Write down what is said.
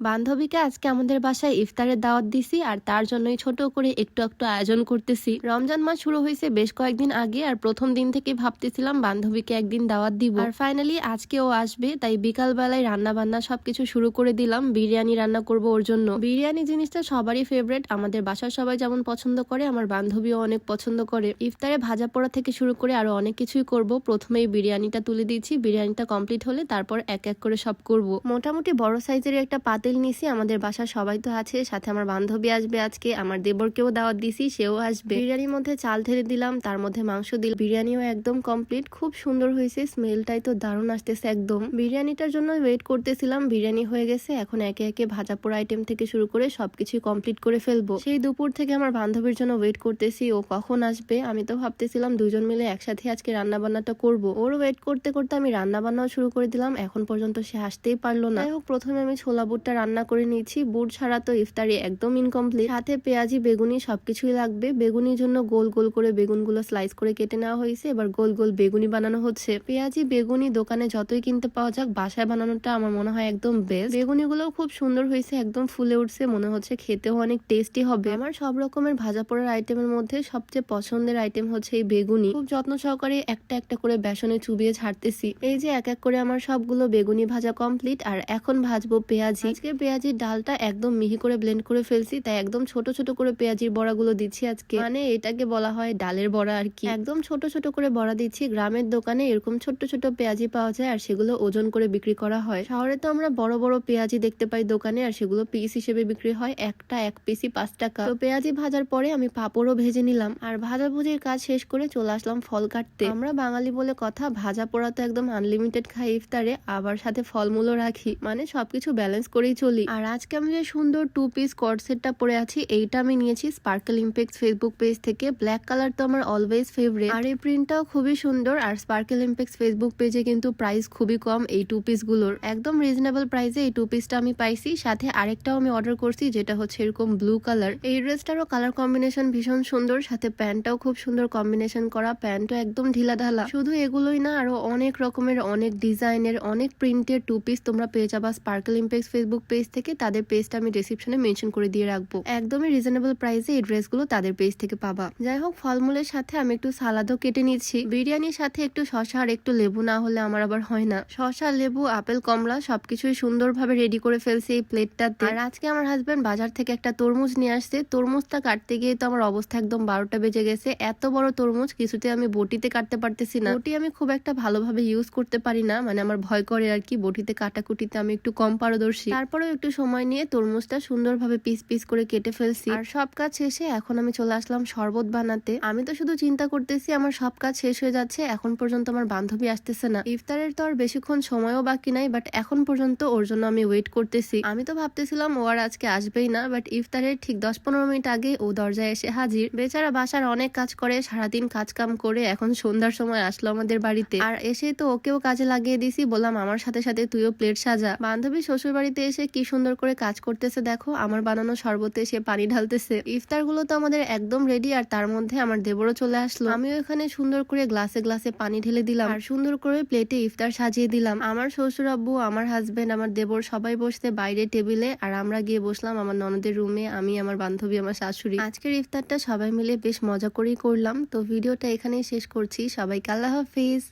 বান্ধবীকে আজকে আমাদের বাসায় ইফতারের দাওয়াত দিছি আর তার জন্যই ছোট করে একটু একটু আয়োজন করতেছি। রমজান মাস শুরু হয়েছে বেশ কয়েকদিন আগে আর প্রথম দিন থেকে ভাবতেছিলাম বান্ধবীকে একদিন দাওয়াত দিব। আর ফাইনালি আজকে ও আসবে, তাই বিকাল বেলায় রান্না বান্না সবকিছু শুরু করে দিলাম, বিরিয়ানি রান্না করব ওর জন্য। বিরিয়ানি জিনিসটা সবারই ফেভারিট আমাদের বাসার সবাই যেমন পছন্দ করে, আমার বান্ধবীও অনেক পছন্দ করে। ইফতারে ভাজা পোড়া থেকে শুরু করে আরও অনেক কিছুই করব, প্রথমেই বিরিয়ানিটা তুলে দিয়েছি, বিরিয়ানিটা কমপ্লিট হলে তারপর এক এক করে সব করব। মোটামুটি বড় সাইজের একটা পাতিল নিছি, আমাদের বাসার সবাই তো আছে, সাথে আমার বান্ধবী আসবে আজকে, আমার দেবরকেও দাওয়াত দিছি, সেও আসবে। বিরিয়ানির মধ্যে চাল ঢেলে দিলাম, তার মধ্যে মাংস দিল বিরিয়ানিও একদম কমপ্লিট খুব সুন্দর হয়েছে স্মেলটাই তো দারুণ আসতেছে একদম। বিরিয়ানিটার জন্য ওয়েট করতেছিলাম, বিরিয়ানি হয়ে গেছে, এখন একে একে ভাজা পোড়া আইটেম থেকে শুরু করে সবকিছু কমপ্লিট করে ফেলব। সেই দুপুর থেকে আমার বান্ধবীর জন্য ওয়েট করতেছি, ও কখন আসবে, আমি তো ভাবতেছিলাম দুজন মিলে একসাথে আজকে রান্না বান্নাটা করব। ওর ওয়েট করতে করতে আমি রান্না বান্নাও শুরু করে দিলাম, এখন পর্যন্ত সে আসতেই পারল না। যাই হোক, প্রথমে আমি ছোলা বুটটা রান্না করে নিয়েছি। বুট ছাড়া তো ইফতারি একদম ইনকমপ্লিট সাথে পেঁয়াজি, বেগুনি সবকিছুই লাগবে। বেগুনির জন্য গোল গোল করে বেগুনগুলো স্লাইস করে কেটে নেওয়া হয়েছে। এবার গোল গোল বেগুনি বানানো হচ্ছে। পেঁয়াজি, বেগুনি দোকানে যতই কিনতে পাওয়া যাক, বাসায় বানানোটা আমার মনে হয় একদম বেস্ট বেগুনিগুলো খুব সুন্দর হয়েছে, একদম ফুলে উঠছে। মনে হচ্ছে খেতেও অনেক টেস্টি হবে। আমার সব রকমের ভাজা পোড়ার আইটেমের মধ্যে সবচেয়ে পছন্দের আইটেম হচ্ছে এই বেগুনি। খুব যত্ন সহকারে একটা একটা করে বেসনে চুবিয়ে ছাড়তেছি। এই যে এক এক করে আমার সবগুলো বেগুনি ভাজা কমপ্লিট আর এখন ভাজবো পেঁয়াজি। আজকে পেঁয়াজির ডালটা একদম মিহি করে ব্লেন্ড করে ফেলছি, তাই একদম ছোট ছোট করে পেঁয়াজির বড়াগুলো দিচ্ছি আজকে। মানে এটাকে বলা হয় ডালের বড়া আর কি। একদম ছোট ছোট করে বড়া দিচ্ছি। গ্রামের দোকানে এরকম ছোট ছোট পেঁয়াজি পাওয়া যায়, আর সেগুলো ওজন করে বিক্রি করা হয়। শহরে তো আমরা বড় বড় পেঁয়াজি দেখতে পাই দোকানে, আর সেগুলো পিস হিসেবে বিক্রি হয়। একটা, এক পিসি পাঁচ টাকা। তো পেঁয়াজি ভাজার পরে আমি পাঁপড়ও ভেজে নিলাম, আর ভাজাভুজির কাজ শেষ করে চলে আসলাম ফল কাটতে। আমরা বাঙালি বলে কথা, ভাজা পোড়া তো একদম আনলিমিটেড খাই ইফতারে, আবার সাথে ফলমূলও রাখি। মানে সবকিছু ব্যালেন্স করেই চলি। আর আজকে আমি যে সুন্দর টু পিস কট সেটটা পরে আছি, এইটা আমি নিয়েছি স্পার্কেল ইম্পেক্স ফেসবুক পেজ থেকে। ব্ল্যাক কালার তো আমার অলওয়েজ ফেভারিট আর এই প্রিন্টটাও খুবই সুন্দর, আর স্পার্কেল ইম্পেক্স ফেসবুক পেজে কিন্তু প্রাইস খুবই কম এই টু পিসগুলোর। একদম রিজনেবল প্রাইসে এই টু পিসটা আমি পাইছি। সাথে আরেকটাও আমি অর্ডার করছি, যেটা হচ্ছে এরকম ব্লু কালার এই ড্রেসটারও কালার কম্বিনেশন ভীষণ সুন্দর, সাথে প্যান্টটাও খুব সুন্দর কম্বিনেশন করা। প্যান্টও একদম ঢিলা ঢালা শুধু এগুলোই না, আরও অনেক রকমের, অনেক ডিজাইনের অনেক প্রিন্টের টু পিস তোমরা পেয়ে যাবা স্পার্কেল ইম্পেক্স ফেসবুক পেজ থেকে তাদের পেজটা আমি ডিসক্রিপশনে মেনশন করে দিয়ে রাখব। একদমই রিজনেবল প্রাইসে এই ড্রেসগুলো তাদের পেজ থেকে পাবা। যাই হোক, ফলমূলের সাথে আমি একটু সালাদও কেটে নিচ্ছি। বিরিয়ানির সাথে একটু শশা আর একটু লেবু না হলে আমার আবার হয় না। শশা লেবু, আপেল, কমলা সবকিছুই সুন্দরভাবে রেডি করে ফেলছি এই প্লেটটাতে আর আজকে আমার হাজবেন্ড বাজার থেকে একটা তরমুজ নিয়ে আসছে। তরমুজটা কাটতে গিয়ে তো আমার অবস্থা একদম বারোটা বেজে গেছে। এত বড় তরমুজ কিছুতে আমি বটিতে কাটতে পারতেছি না। বটি আমি খুব একটা ভালোভাবে ইউজ করতে পারি না। মানে আমার ভয় করে আর কি, বটিতে কাটাকুটিতে আমি একটু কম পারদর্শী। তারপরেও একটু সময় নিয়ে তরমুজটা সুন্দরভাবে পিস পিস করে কেটে ফেলছি। আর সব কাজ শেষে এখন আমি চলে আসলাম শরবত বানাতে। আমি তো শুধু চিন্তা করতেছি আমার সব কাজ শেষ হয়ে যাচ্ছে, এখন পর্যন্ত আমার বান্ধবী আসতেছে না। ইফতারের তো আর বেশিক্ষণ সময়ও বাকি নাই বাট এখন পর্যন্ত ওর জন্য আমি ওয়েট করতেছি। আমি তো ভাবতেছিলাম ও আর আজকে আসবেই না বাট ইফতারের ঠিক দশ পনেরো মিনিট আগে ও দরজায় এসে হাজির। বেচারা বাসার অনেক কাজ করে, সারাদিন কাজ কাম করে এখন সন্ধ্যার সময় আসলো আমাদের বাড়িতে। আর এসে তো ওকেও কাজে লাগিয়ে দিছি, বললাম আমার সাথে সাথে তুইও প্লেট সাজা। বান্ধবী শ্বশুর বাড়িতে এসে কি সুন্দর করে কাজ করতেছে দেখো। আমার বানানো শরবতে সে পানি ঢালতেছে। ইফতারগুলো তো আমাদের একদম রেডি আর তার মধ্যে আমার দেবরও চলে আসলো। আমিও এখানে সুন্দর করে গ্লাসে গ্লাসে পানি ঢেলে দিলাম, আর সুন্দর করে প্লেটে ইফতার সাজিয়ে দিলাম। আমার শ্বশুর আব্বু, আমার হাজবেন্ড আমার দেবর সবাই বসতে বাইরে টেবিলে আর আমরা গিয়ে বসলাম আমার ননদের রুমে আমি, আমার বান্ধবী, আমার শাশুড়ি। আজকের ইফতারটা সবাই মিলে বেশ মজা করেই করলাম। তো ভিডিওটা এখানেই শেষ করছি। সবাইকে আল্লাহ হাফিজ।